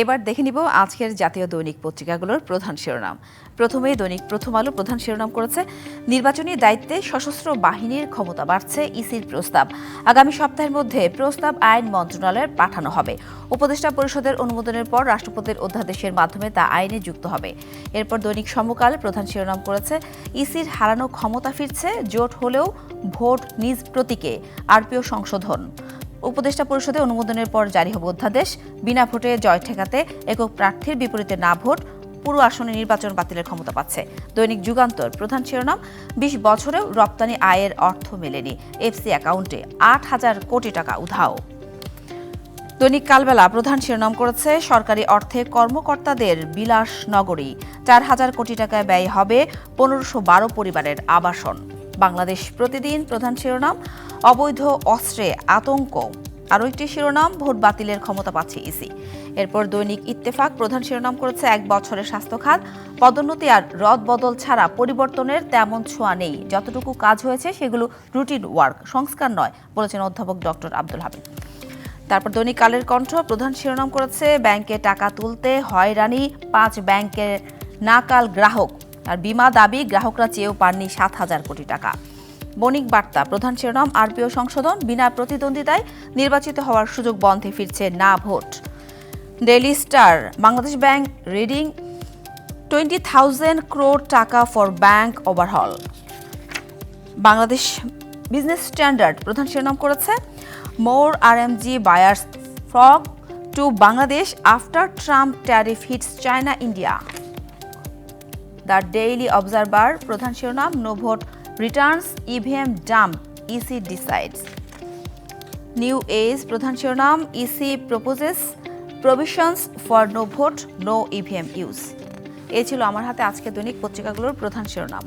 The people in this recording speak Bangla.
এবার দেখে নিব আজকের জাতীয় দৈনিক পত্রিকাগুলোর প্রধান শিরোনাম। প্রথমেই দৈনিক প্রথম আলো প্রধান শিরোনাম করেছে, নির্বাচনী দায়িত্বে সশস্ত্র বাহিনীর ক্ষমতা বাড়ছে ইসির প্রস্তাব। আগামী সপ্তাহের মধ্যে প্রস্তাব আইন মন্ত্রণালয়ের পাঠানো হবে। উপদেষ্টা পরিষদের অনুমোদনের পর রাষ্ট্রপতির অধ্যাদেশের মাধ্যমে তা আইনে যুক্ত হবে। এরপর দৈনিক সমকাল প্রধান শিরোনাম করেছে, ইসির হারানো ক্ষমতা ফিরছে, জোট হলেও ভোট নিজ প্রতীকে, আরপিও সংশোধন। উপদেষ্টা পরিষদে অনুমোদনের পর জারি হবে অধ্যাদেশ। বিনা ভোটে জয় ঠেকাতে একক প্রার্থীর বিপরীতে না ভোট, পুরো আসনে নির্বাচন বাতিলের ক্ষমতা পাচ্ছে। দৈনিক যুগান্তর প্রধান শিরোনাম, বিশ বছরেও রপ্তানি আয়ের অর্থ মেলেনি। এফসি অ্যাকাউন্টে আট হাজার কোটি টাকা উধাও। দৈনিক কালবেলা প্রধান শিরোনাম করেছে, সরকারি অর্থে কর্মকর্তাদের বিলাস নগরী চার হাজার কোটি টাকা ব্যয় হবে পনেরোশো বারো পরিবারের আবাসন। বাংলাদেশ প্রতিদিন প্রধান শিরোনাম, অবৈধ অস্ত্রে আতঙ্ক। আরও একটি শিরোনাম, ভোট বাতিলের ক্ষমতা পাচ্ছে ইসি। এরপর দৈনিক ইত্তেফাক প্রধান শিরোনাম করেছে এক বছরের স্বাস্থ্য খাত পদোন্নতি আর রদ বদল ছাড়া পরিবর্তনের তেমন ছোঁয়া নেই। যতটুকু কাজ হয়েছে সেগুলো রুটিন ওয়ার্ক, সংস্কার নয়, বলেছেন অধ্যাপক ডক্টর আব্দুল হামিদ। তারপর দৈনিক কালের কণ্ঠ প্রধান শিরোনাম করেছে, ব্যাংকে টাকা তুলতে হয়রানি, পাঁচ ব্যাংকের নাকাল গ্রাহক। আর বিমা দাবি গ্রাহকরা চেয়েও পাননি সাত হাজার কোটি টাকা। বণিক বার্তা, প্রধান শিরোনাম, আরপিও সংশোধন, বিনা প্রতিদ্বন্দ্বিতায় নির্বাচিত হওয়ার সুযোগ বন্ধে ফিরছে না vote. Daily Star, Bangladesh Bank reading twenty thousand crore taka for bank overhaul. Bangladesh Business Standard, প্রধান শিরোনাম করেছে, more R M G buyers flock to Bangladesh after Trump tariff hits China, India. The Daily Observer প্রধান শিরোনাম no vote returns, EVM, dump, EC decides. New Age, প্রধান শিরোনাম, EC proposes, provisions for no vote no EVM use. এ ছিল আমার হাতে আজকে দৈনিক পত্রিকাগুলোর প্রধান শিরোনাম।